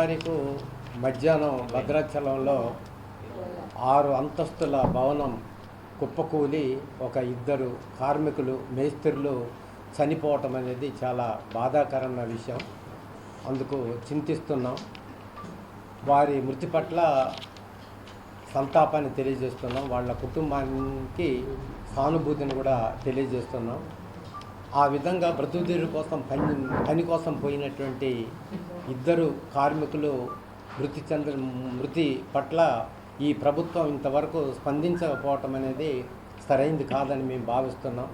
తారీఖు మధ్యాహ్నం భద్రాచలంలో ఆరు అంతస్తుల భవనం కుప్పకూలి ఒక ఇద్దరు కార్మికులు మేస్త్రులు చనిపోవటం అనేది చాలా బాధాకరమైన విషయం. అందుకు చింతిస్తున్నాం. వారి మృతి పట్ల సంతాపాన్ని తెలియజేస్తున్నాం. వాళ్ళ కుటుంబానికి సానుభూతిని కూడా తెలియజేస్తున్నాం. ఆ విధంగా బ్రతుకుదీరు కోసం పని పని కోసం పోయినటువంటి ఇద్దరు కార్మికులు మృతి చెంద మృతి పట్ల ఈ ప్రభుత్వం ఇంతవరకు స్పందించకపోవటం అనేది సరైంది కాదని మేము భావిస్తున్నాం.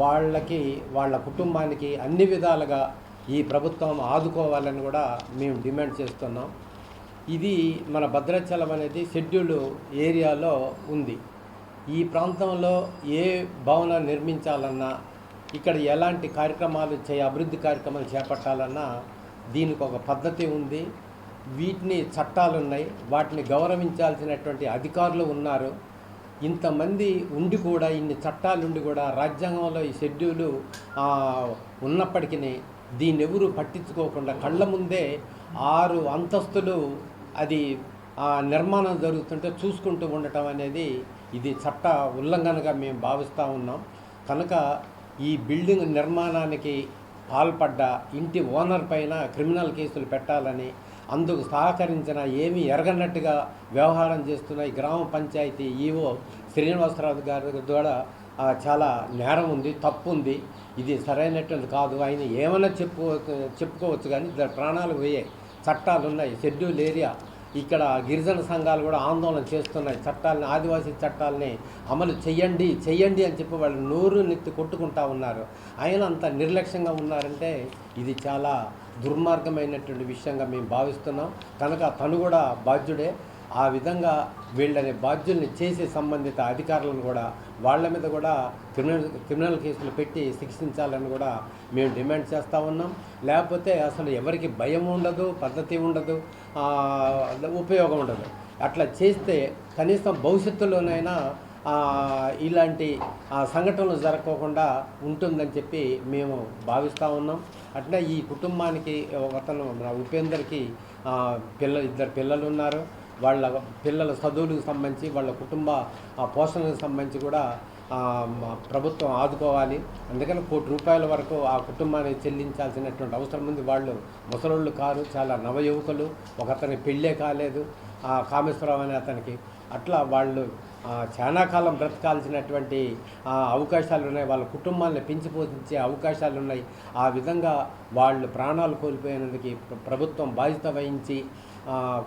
వాళ్ళకి వాళ్ళ కుటుంబానికి అన్ని విధాలుగా ఈ ప్రభుత్వం ఆదుకోవాలని కూడా మేము డిమాండ్ చేస్తున్నాం. ఇది మన భద్రాచలం అనేది షెడ్యూల్ ఏరియాలో ఉంది. ఈ ప్రాంతంలో ఏ భవనం నిర్మించాలన్నా ఇక్కడ ఎలాంటి కార్యక్రమాలు చే అభివృద్ధి కార్యక్రమాలు చేపట్టాలన్నా దీనికి ఒక పద్ధతి ఉంది. వీటిని చట్టాలు ఉన్నాయి వాటిని గౌరవించాల్సినటువంటి అధికారులు ఉన్నారు. ఇంతమంది ఉండి కూడా ఇన్ని చట్టాలు ఉండి కూడా రాజ్యాంగంలో ఈ షెడ్యూలు ఉన్నప్పటికీ దీన్ని ఎవరు పట్టించుకోకుండా కళ్ళ ముందే ఆరు అంతస్తులు అది నిర్మాణం జరుగుతుంటే చూసుకుంటూ ఉండటం అనేది ఇది చట్ట ఉల్లంఘనగా మేము భావిస్తూ ఉన్నాం. కనుక ఈ బిల్డింగ్ నిర్మాణానికి పాల్పడ్డ ఇంటి ఓనర్ పైన క్రిమినల్ కేసులు పెట్టాలని అందుకు సహకరించిన ఏమీ ఎరగనట్టుగా వ్యవహారం చేస్తున్న ఈ గ్రామ పంచాయతీ ఈవో శ్రీనివాసరావు గారి ద్వారా చాలా నేరం ఉంది తప్పు ఉంది. ఇది సరైనటువంటి కాదు. ఆయన ఏమైనా చెప్పు చెప్పుకోవచ్చు కానీ ప్రాణాలు పోయాయి. చట్టాలు ఉన్నాయి. షెడ్యూల్ ఏరియా ఇక్కడ గిరిజన సంఘాలు కూడా ఆందోళన చేస్తున్నాయి. చట్టాలని ఆదివాసీ చట్టాలని అమలు చేయండి చెయ్యండి అని చెప్పి వాళ్ళు నోరు నెత్తి కొట్టుకుంటా ఉన్నారు. ఆయన అంత నిర్లక్ష్యంగా ఉన్నారంటే ఇది చాలా దుర్మార్గమైనటువంటి విషయంగా మేము భావిస్తున్నాం. కనుక తను కూడా బాధ్యుడే. ఆ విధంగా వీళ్ళని బాధ్యుల్ని చేసే సంబంధిత అధికారులను కూడా వాళ్ళ మీద కూడా క్రిమినల్ క్రిమినల్ కేసులు పెట్టి శిక్షించాలని కూడా మేము డిమాండ్ చేస్తూ ఉన్నాం. లేకపోతే అసలు ఎవరికి భయం ఉండదు పద్ధతి ఉండదు ఉపయోగం ఉండదు. అట్లా చేస్తే కనీసం భవిష్యత్తులోనైనా ఇలాంటి సంఘటనలు జరగకుండా ఉంటుందని చెప్పి మేము భావిస్తూ ఉన్నాం. అట్లా ఈ కుటుంబానికి అతను ఉపేందర్కి పిల్ల ఇద్దరు పిల్లలు ఉన్నారు. వాళ్ళ పిల్లల చదువులకు సంబంధించి వాళ్ళ కుటుంబ పోషణకు సంబంధించి కూడా ప్రభుత్వం ఆదుకోవాలి. అందుకని కోటి రూపాయల వరకు ఆ కుటుంబానికి చెల్లించాల్సినటువంటి అవసరం ఉంది. వాళ్ళు ముసలోళ్ళు కారు చాలా నవయువకులు ఒకతని పెళ్ళే కాలేదు. ఆ కామేశ్వరరావు అనే అతనికి అట్లా వాళ్ళు చాలా కాలం బ్రతకాల్సినటువంటి అవకాశాలు ఉన్నాయి. వాళ్ళ కుటుంబాలను పెంచి పోషించే అవకాశాలు ఉన్నాయి. ఆ విధంగా వాళ్ళు ప్రాణాలు కోల్పోయినందుకు ప్రభుత్వం బాధ్యత వహించి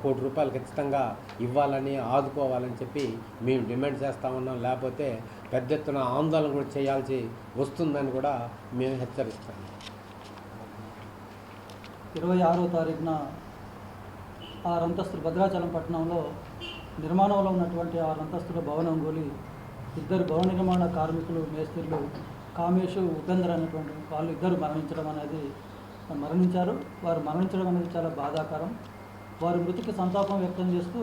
కోటి రూపాయలు ఖచ్చితంగా ఇవ్వాలని ఆదుకోవాలని చెప్పి మేము డిమాండ్ చేస్తా ఉన్నాం. లేకపోతే పెద్ద ఎత్తున ఆందోళన కూడా చేయాల్సి వస్తుందని కూడా మేము హెచ్చరిస్తాం. ఇరవై ఆరో తారీఖున ఆరంతస్తులు భద్రాచలం పట్టణంలో నిర్మాణంలో ఉన్నటువంటి ఆరంతస్తుల అంతస్తుల భవనం గోలి ఇద్దరు భవన నిర్మాణ కార్మికులు మేస్త్రీలు కామేషు ఉపేందర్ అనేటువంటి వాళ్ళు ఇద్దరు మరణించడం అనేది మరణించారు. వారు మరణించడం అనేది చాలా బాధాకరం. వారి మృతికి సంతాపం వ్యక్తం చేస్తూ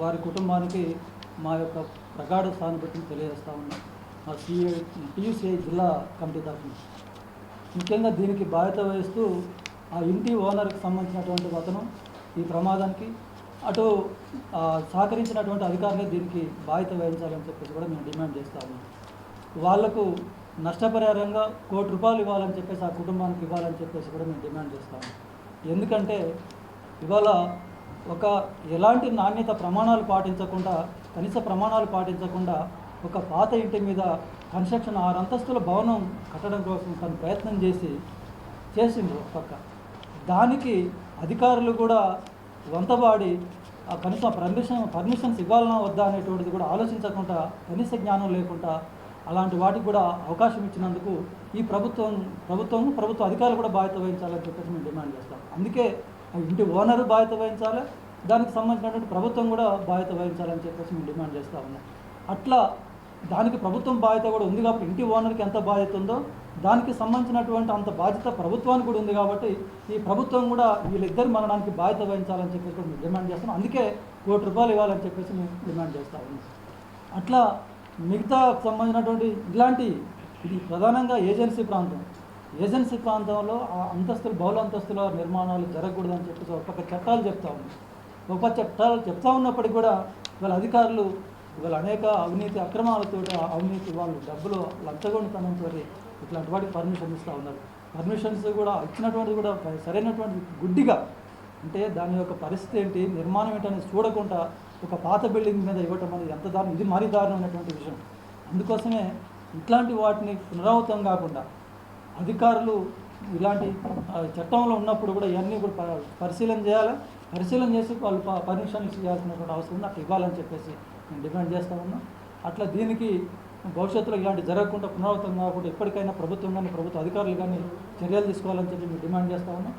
వారి కుటుంబానికి మా యొక్క ప్రగాఢ సానుభూతిని తెలియజేస్తా ఉన్నాం. మా సిఐ టీయూసీఐ జిల్లా కమిటీ తరఫున. ముఖ్యంగా దీనికి బాధ్యత వహిస్తూ ఆ ఇంటి ఓనర్కి సంబంధించినటువంటి అతను ఈ ప్రమాదానికి అటు సహకరించినటువంటి అధికారులే దీనికి బాధ్యత వహించాలని చెప్పేసి కూడా మేము డిమాండ్ చేస్తా ఉన్నాం. వాళ్ళకు నష్టపరిహారంగా కోటి రూపాయలు ఇవ్వాలని చెప్పేసి ఆ కుటుంబానికి ఇవ్వాలని చెప్పేసి కూడా మేము డిమాండ్ చేస్తాము ఎందుకంటే ఇవాళ ఒక ఎలాంటి నాణ్యత ప్రమాణాలు పాటించకుండా కనీస ప్రమాణాలు పాటించకుండా ఒక పాత ఇంటి మీద కన్స్ట్రక్షన్ ఆరు అంతస్తుల భవనం కట్టడం కోసం తను ప్రయత్నం చేసి చేసిండ్రు ఒక పక్క. దానికి అధికారులు కూడా వంతబాడి ఆ కనీసం పర్మిషన్ పర్మిషన్స్ ఇవ్వాలన్నా వద్దా అనేటువంటిది కూడా ఆలోచించకుండా కనీస జ్ఞానం లేకుండా అలాంటి వాటికి కూడా అవకాశం ఇచ్చినందుకు ఈ ప్రభుత్వం ప్రభుత్వం ప్రభుత్వ అధికారులు కూడా బాధ్యత వహించాలని చెప్పేసి మేము డిమాండ్ చేస్తాం. అందుకే ఇంటి ఓనరు బాధ్యత వహించాలి దానికి సంబంధించినటువంటి ప్రభుత్వం కూడా బాధ్యత వహించాలని చెప్పేసి మేము డిమాండ్ చేస్తూ ఉన్నాం. అట్లా దానికి ప్రభుత్వం బాధ్యత కూడా ఉంది కాబట్టి ఇంటి ఓనర్కి ఎంత బాధ్యత ఉందో దానికి సంబంధించినటువంటి అంత బాధ్యత ప్రభుత్వానికి కూడా ఉంది కాబట్టి ఈ ప్రభుత్వం కూడా వీళ్ళిద్దరు మరణానికి బాధ్యత వహించాలని చెప్పేసి కూడా మేము డిమాండ్ చేస్తాం అందుకే కోటి రూపాయలు ఇవ్వాలని చెప్పేసి మేము డిమాండ్ చేస్తా ఉన్నాం. అట్లా మిగతా సంబంధించినటువంటి ఇలాంటి ఇది ప్రధానంగా ఏజెన్సీ ప్రాంతం. ఏజెన్సీ ప్రాంతంలో ఆ అంతస్తులు బహుళ అంతస్తుల నిర్మాణాలు జరగకూడదని చెప్పేసి ఒక పక్క చట్టాలు చెప్తా ఉన్నాయి ఒక చట్టాలు చెప్తా ఉన్నప్పటికీ కూడా వాళ్ళ అధికారులు ఇవాళ అనేక అవినీతి అక్రమాలతో అవినీతి వాళ్ళు డబ్బులు లంచగొండితనంతో ఇట్లాంటి వాటికి పర్మిషన్ ఇస్తూ ఉన్నారు. పర్మిషన్స్ కూడా ఇచ్చినటువంటి కూడా సరైనటువంటి గుడ్డిగా అంటే దాని యొక్క పరిస్థితి ఏంటి నిర్మాణం ఏంటనేది చూడకుండా ఒక పాత బిల్డింగ్ మీద ఇవ్వటం అనేది ఎంత దారుణం? ఇది మరీ దారుణమైనటువంటి విషయం. అందుకోసమే ఇట్లాంటి వాటిని పునరావృతం కాకుండా అధికారులు ఇలాంటి చట్టంలో ఉన్నప్పుడు కూడా ఇవన్నీ కూడా పరిశీలన చేయాలి? పరిశీలన చేసి వాళ్ళు ప- చేయాల్సినటువంటి అవసరం ఉంది? అట్లా ఇవ్వాలని చెప్పేసి నేను డిమాండ్ చేస్తా ఉన్నా. అట్లా దీనికి భవిష్యత్తులో ఇలాంటి జరగకుండా పునరావృతం కాకుండా ఎప్పటికైనా ప్రభుత్వం కానీ ప్రభుత్వ అధికారులు కానీ చర్యలు తీసుకోవాలని చెప్పి మేము డిమాండ్ చేస్తా ఉన్నాం.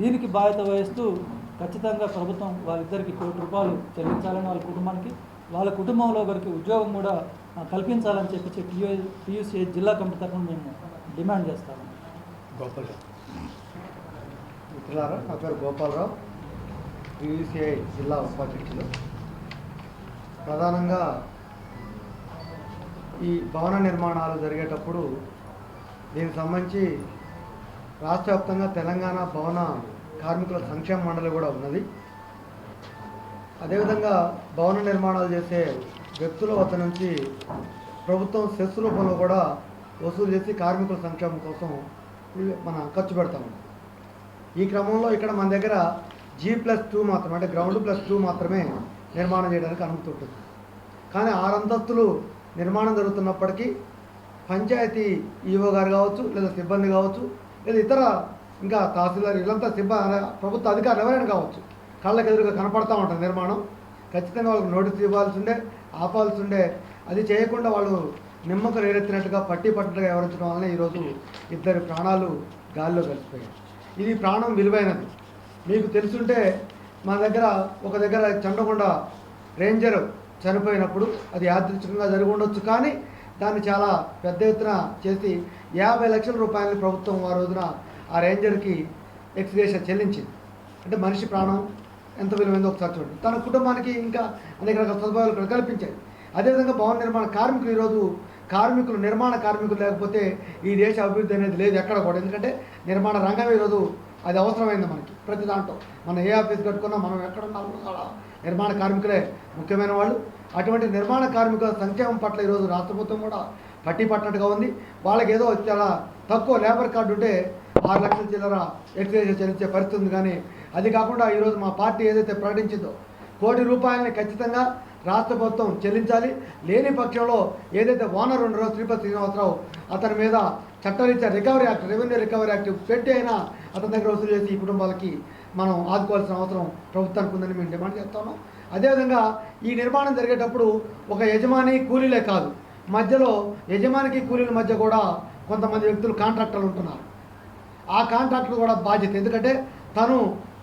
దీనికి బాధ్యత వహిస్తూ ఖచ్చితంగా ప్రభుత్వం వాళ్ళిద్దరికి కోటి రూపాయలు చెల్లించాలని వాళ్ళ కుటుంబానికి వాళ్ళ కుటుంబంలో ఒకరికి ఉద్యోగం కూడా కల్పించాలని చెప్పి టీయూ టీయూసీ జిల్లా కమిటీ తరఫున మేము డిమాండ్ చేస్తాను. గోపాలరావు మిత్రులారా నా పేరు గోపాలరావు. యూసీఐ జిల్లా ఉపాధ్యక్షులు. ప్రధానంగా ఈ భవన నిర్మాణాలు జరిగేటప్పుడు దీనికి సంబంధించి రాష్ట్ర వ్యాప్తంగా తెలంగాణ భవన కార్మికుల సంక్షేమ మండలి కూడా ఉన్నది. అదేవిధంగా భవన నిర్మాణాలు చేసే వ్యక్తుల వద్ద నుంచి ప్రభుత్వం సెస్ రూపంలో కూడా వసూలు చేసి కార్మికుల సంక్షేమం కోసం మనం ఖర్చు పెడతాము ఈ క్రమంలో ఇక్కడ మన దగ్గర జీ ప్లస్ టూ మాత్రమే అంటే గ్రౌండ్ ప్లస్ టూ మాత్రమే నిర్మాణం చేయడానికి అనుమతి ఉంటుంది. కానీ ఆరు అంతస్తులు నిర్మాణం జరుగుతున్నప్పటికీ పంచాయతీ ఈఓ గారు కావచ్చు లేదా సిబ్బంది కావచ్చు లేదా ఇతర ఇంకా తహసీల్దార్ వీళ్ళంతా సిబ్బంది ప్రభుత్వ అధికారులు ఎవరైనా కావచ్చు కళ్ళకి ఎదురుగా కనపడతా ఉంటుంది నిర్మాణం. ఖచ్చితంగా వాళ్ళకి నోటీస్ ఇవ్వాల్సి ఉండే ఆపాల్సి ఉండే అది చేయకుండా వాళ్ళు నిమ్మకు రేరెత్తినట్టుగా పట్టి పట్టినట్టుగా వ్యవహరించడం వలన ఈరోజు ఇద్దరు ప్రాణాలు గాలిలో కలిసిపోయాయి. ఇది ప్రాణం విలువైనది. మీకు తెలుసుంటే మా దగ్గర ఒక దగ్గర చండకొండ రేంజర్ చనిపోయినప్పుడు అది యాదృచ్ఛికంగా జరిగి ఉండొచ్చు. కానీ దాన్ని చాలా పెద్ద ఎత్తున చేసి యాభై లక్షల రూపాయలని ప్రభుత్వం ఆ రోజున ఆ రేంజర్కి ఎక్స్గ్రేషన్ చెల్లించింది. అంటే మనిషి ప్రాణం ఎంత విలువైందో ఒకసారి చూడండి. తన కుటుంబానికి ఇంకా అనేక రకాల సదుపాయాలు ఇక్కడ కల్పించాయి. అదేవిధంగా భవన నిర్మాణ కార్మికులు ఈరోజు కార్మికులు నిర్మాణ కార్మికులు లేకపోతే ఈ దేశ అభివృద్ధి అనేది లేదు ఎక్కడ కూడా. ఎందుకంటే నిర్మాణ రంగం ఈరోజు అది అవసరమైంది మనకి ప్రతి దాంట్లో. మనం ఏ ఆఫీస్ కట్టుకున్నా మనం ఎక్కడున్నా అక్కడ నిర్మాణ కార్మికులే ముఖ్యమైన వాళ్ళు. అటువంటి నిర్మాణ కార్మికుల సంక్షేమం పట్ల ఈరోజు రాష్ట్ర ప్రభుత్వం కూడా పట్టి పట్టినట్టుగా ఉంది. వాళ్ళకి ఏదో చాలా తక్కువ లేబర్ కార్డు ఉంటే ఆరు లక్షల చిల్లర ఎక్సైజ్ చెల్లించే పరిస్థితి ఉంది. కానీ అది కాకుండా ఈరోజు మా పార్టీ ఏదైతే ప్రకటించిందో కోటి రూపాయలని ఖచ్చితంగా రాష్ట్ర ప్రభుత్వం చెల్లించాలి. లేని పక్షంలో ఏదైతే ఓనర్ ఉండరో శ్రీపతి శ్రీనివాసరావు అతని మీద చట్టరీత్యా recovery act revenue recovery act పెట్టి అయినా అతని దగ్గర వసూలు చేసి ఈ కుటుంబాలకి మనం ఆదుకోవాల్సిన అవసరం ప్రభుత్వానికి ఉందని మేము డిమాండ్ చేస్తున్నాం అదేవిధంగా ఈ నిర్మాణం జరిగేటప్పుడు ఒక యజమాని కూలీలే కాదు మధ్యలో యజమానికి కూలీల మధ్య కూడా కొంతమంది వ్యక్తులు కాంట్రాక్టర్లు ఉంటున్నారు. ఆ కాంట్రాక్టర్ కూడా బాధ్యత. ఎందుకంటే తను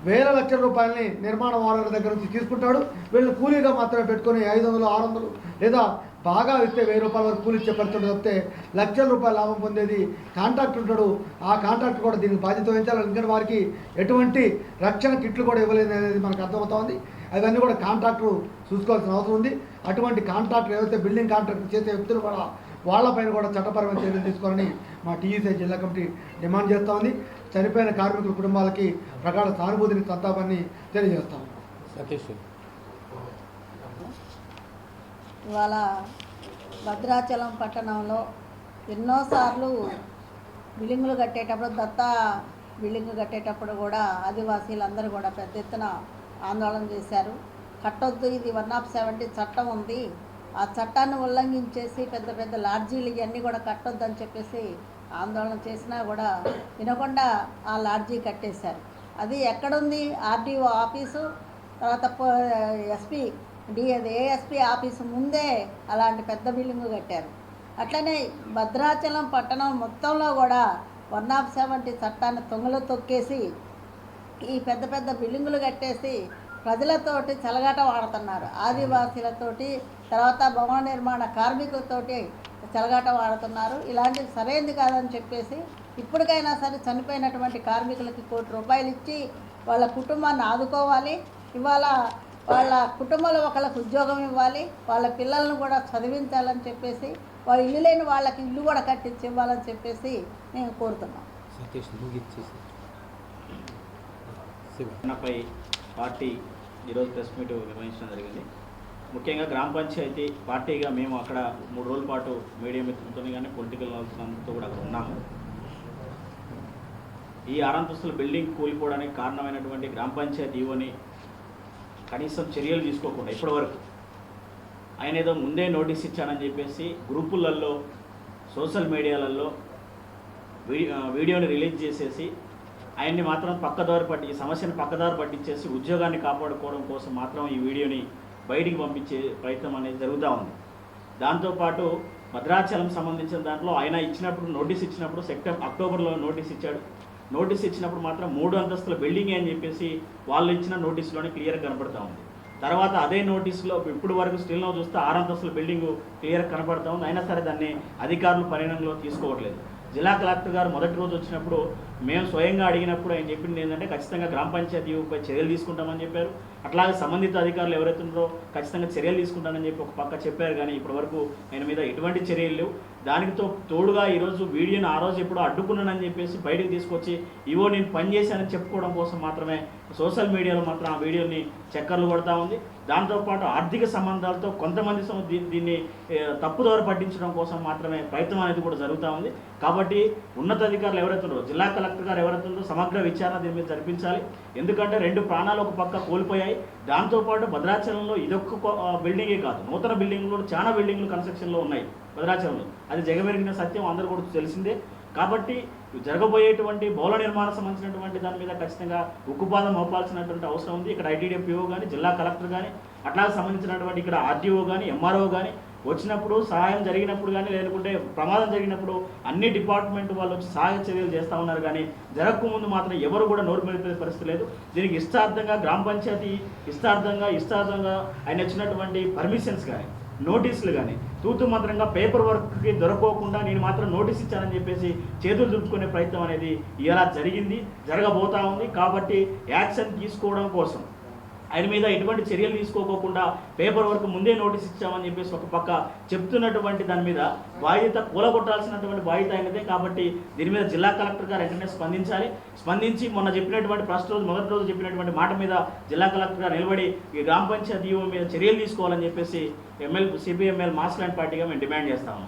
వేల లక్షల రూపాయలని నిర్మాణ వారాల దగ్గర నుంచి తీసుకుంటాడు. వీళ్ళు కూలీగా మాత్రమే పెట్టుకొని ఐదు వందలు ఆరు వందలు లేదా బాగా ఇస్తే వెయ్యి రూపాయల వరకు కూలి ఇచ్చే పరిస్థితి వస్తే లక్షల రూపాయల లాభం పొందేది కాంట్రాక్ట్ ఉంటాడు. ఆ కాంట్రాక్ట్ కూడా దీనికి బాధ్యత వహించాలి. ఎందుకంటే వారికి ఎటువంటి రక్షణ కిట్లు కూడా ఇవ్వలేదు అనేది మనకు అర్థమవుతోంది అవన్నీ కూడా కాంట్రాక్టర్ చూసుకోవాల్సిన అవసరం ఉంది. అటువంటి కాంట్రాక్టర్ ఏవైతే బిల్డింగ్ కాంట్రాక్టర్ చేసే వ్యక్తులు కూడా వాళ్ళపైన కూడా చట్టపరమైన చర్యలు తీసుకోవాలని మా టీఈసీ జిల్లా కమిటీ డిమాండ్ చేస్తూ ఉంది. చనిపోయిన కార్మికుల కుటుంబాలకి ప్రగాఢ సానుభూతిని సంతాపాన్ని తెలియజేస్తాం. సతీష్ ఇవాళ భద్రాచలం పట్టణంలో ఎన్నోసార్లు బిల్డింగులు కట్టేటప్పుడు దత్తా బిల్డింగ్ కట్టేటప్పుడు కూడా ఆదివాసీలందరూ కూడా పెద్ద ఎత్తున ఆందోళన చేశారు. కట్టొద్దు ఇది వన్ ఆఫ్ సెవెంటీ చట్టం ఉంది. ఆ చట్టాన్ని ఉల్లంఘించేసి పెద్ద పెద్ద లాడ్జీలు ఇవన్నీ కూడా కట్టొద్దని చెప్పేసి ఆందోళన చేసినా కూడా వినకుండా ఆ లాడ్జీ కట్టేశారు. అది ఎక్కడుంది? RDO office? తర్వాత ఎస్పీ డి ఏఎస్పీ ఆఫీసు ముందే అలాంటి పెద్ద బిల్డింగ్ కట్టారు. అట్లనే భద్రాచలం పట్టణం మొత్తంలో కూడా వన్ ఆఫ్ సెవెంటీ చట్టాన్ని తొంగలో తొక్కేసి ఈ పెద్ద పెద్ద బిల్డింగులు కట్టేసి ప్రజలతోటి చెలగాట వాడుతున్నారు. ఆదివాసీలతోటి తర్వాత భవన నిర్మాణ కార్మికులతోటి చెలగాట వాడుతున్నారు. ఇలాంటివి సరైనది కాదని చెప్పేసి ఇప్పటికైనా సరే చనిపోయినటువంటి కార్మికులకి కోటి రూపాయలు ఇచ్చి వాళ్ళ కుటుంబాన్ని ఆదుకోవాలి. ఇవాళ వాళ్ళ కుటుంబంలో ఒకళ్ళకి ఉద్యోగం ఇవ్వాలి. వాళ్ళ పిల్లలను కూడా చదివించాలని చెప్పేసి వాళ్ళ ఇల్లు లేని వాళ్ళకి ఇల్లు కూడా కట్టించి ఇవ్వాలని చెప్పేసి మేము కోరుతున్నాం. పార్టీ ఈరోజు ప్రెస్ మీట్ నిర్వహించడం జరిగింది. ముఖ్యంగా గ్రామ పంచాయతీ పార్టీగా మేము అక్కడ మూడు రోజుల పాటు మీడియా మిత్రులతో కానీ పొలిటికల్ నాయకులతో కూడా అక్కడ ఉన్నాము. ఈ ఆరంతస్తుల బిల్డింగ్ కూలిపోవడానికి కారణమైనటువంటి గ్రామ పంచాయతీ ఈవోని కనీసం చర్యలు తీసుకోకుండా ఇప్పటివరకు ఆయన ఏదో ముందే నోటీస్ ఇచ్చానని చెప్పేసి గ్రూపులలో సోషల్ మీడియాలలో వీడియోని రిలీజ్ చేసేసి ఆయన్ని మాత్రం పక్కదారి పట్టి ఈ సమస్యను పక్కదారి పట్టించేసి ఉద్యోగాన్ని కాపాడుకోవడం కోసం మాత్రం ఈ వీడియోని బయటికి పంపించే ప్రయత్నం అనేది జరుగుతూ ఉంది. దాంతోపాటు భద్రాచలం సంబంధించిన దాంట్లో ఆయన ఇచ్చినప్పుడు నోటీస్ ఇచ్చినప్పుడు సెప్టెంబర్ అక్టోబర్లో నోటీస్ ఇచ్చాడు. నోటీస్ ఇచ్చినప్పుడు మాత్రం మూడు అంతస్తుల బిల్డింగ్ అని చెప్పేసి వాళ్ళు ఇచ్చిన నోటీసులోనే క్లియర్గా కనపడతా ఉంది. తర్వాత అదే నోటీస్లో ఇప్పుడు వరకు స్టీల్లో చూస్తే ఆరు అంతస్తుల బిల్డింగ్ క్లియర్ కనపడతా ఉంది. అయినా సరే దాన్ని అధికారులు పరిగణనలో తీసుకోవట్లేదు. జిల్లా కలెక్టర్ గారు మొదటి రోజు వచ్చినప్పుడు మేము స్వయంగా అడిగినప్పుడు ఆయన చెప్పింది ఏంటంటే ఖచ్చితంగా గ్రామ పంచాయతీపై చర్యలు తీసుకుంటామని చెప్పారు. అట్లాగే సంబంధిత అధికారులు ఎవరైతే ఉన్నారో ఖచ్చితంగా చర్యలు తీసుకుంటానని చెప్పి ఒక పక్క చెప్పారు. కానీ ఇప్పటివరకు ఆయన మీద ఎటువంటి చర్యలు లేవు. దానితో తోడుగా ఈరోజు వీడియోని ఆ రోజు ఎప్పుడో అడ్డుకున్నానని చెప్పేసి బయటకు తీసుకొచ్చి ఇవో నేను పని చేశానని చెప్పుకోవడం కోసం మాత్రమే సోషల్ మీడియాలో మాత్రం ఆ వీడియోని చక్కర్లు కొడతా ఉంది. దాంతోపాటు ఆర్థిక సంబంధాలతో కొంతమంది దీన్ని ఏ, తప్పుదోవ పట్టించడం కోసం మాత్రమే ప్రయత్నం అనేది కూడా జరుగుతూ ఉంది. కాబట్టి ఉన్నతాధికారులు ఎవరైతే ఉన్నారో జిల్లా కలెక్టర్ గారు ఎవరైతే సమగ్ర విచారణ దీని మీద జరిపించాలి. ఎందుకంటే రెండు ప్రాణాలు ఒక పక్క కోల్పోయాయి. దాంతోపాటు భద్రాచలంలో ఇదొక్క బిల్డింగే కాదు. నూతన బిల్డింగ్లు చాలా బిల్డింగ్లు కన్స్ట్రక్షన్లో ఉన్నాయి భద్రాచలంలో. అది జగమెరిగిన సత్యం అందరూ కూడా తెలిసిందే. కాబట్టి జరగబోయేటువంటి భవన నిర్మాణం సంబంధించినటువంటి దాని మీద ఖచ్చితంగా ఉక్కుపాదం మోపాల్సినటువంటి అవసరం ఉంది. ఇక్కడ ఐటీడీపీఓ కానీ జిల్లా కలెక్టర్ కానీ అట్లాగే సంబంధించినటువంటి ఇక్కడ ఆర్డీఓ కానీ ఎంఆర్ఓ కానీ వచ్చినప్పుడు సహాయం జరిగినప్పుడు కానీ లేకుంటే ప్రమాదం జరిగినప్పుడు అన్ని డిపార్ట్మెంట్ వాళ్ళు వచ్చి సహాయ చర్యలు చేస్తూ ఉన్నారు కానీ జరగకముందు మాత్రం ఎవరు కూడా నోరు మెరిపే పరిస్థితి లేదు. దీనికి ఇష్టార్థంగా గ్రామ పంచాయతీ ఇష్టార్థంగా ఇష్టార్థంగా ఆయన వచ్చినటువంటి పర్మిషన్స్ కానీ నోటీసులు కానీ తూతు మాత్రంగా పేపర్ వర్క్కి దొరకకుండా నేను మాత్రం నోటీస్ ఇచ్చానని చెప్పేసి చేతులు దులుపుకునే ప్రయత్నం అనేది ఇలా జరిగింది జరగబోతా ఉంది. కాబట్టి యాక్షన్ తీసుకోవడం కోసం ఆయన మీద ఎటువంటి చర్యలు తీసుకోకుండా పేపర్ వర్క్ ముందే నోటీస్ ఇచ్చామని చెప్పేసి ఒక పక్క చెప్తున్నటువంటి దాని మీద బాధ్యత కూలగొట్టాల్సినటువంటి బాధ్యత ఆయనదే కాబట్టి దీని మీద జిల్లా కలెక్టర్ గారు వెంటనే స్పందించాలి. స్పందించి మొన్న చెప్పినటువంటి ఫస్ట్ రోజు మొదటి రోజు చెప్పినటువంటి మాట మీద జిల్లా కలెక్టర్ గారు నిలబడి ఈ గ్రామ పంచాయతీ మీద చర్యలు తీసుకోవాలని చెప్పేసి ఎమ్మెల్యే సిపిఎంఎల్ మాస్ ల్యాండ్ పార్టీగా మేము డిమాండ్ చేస్తాము.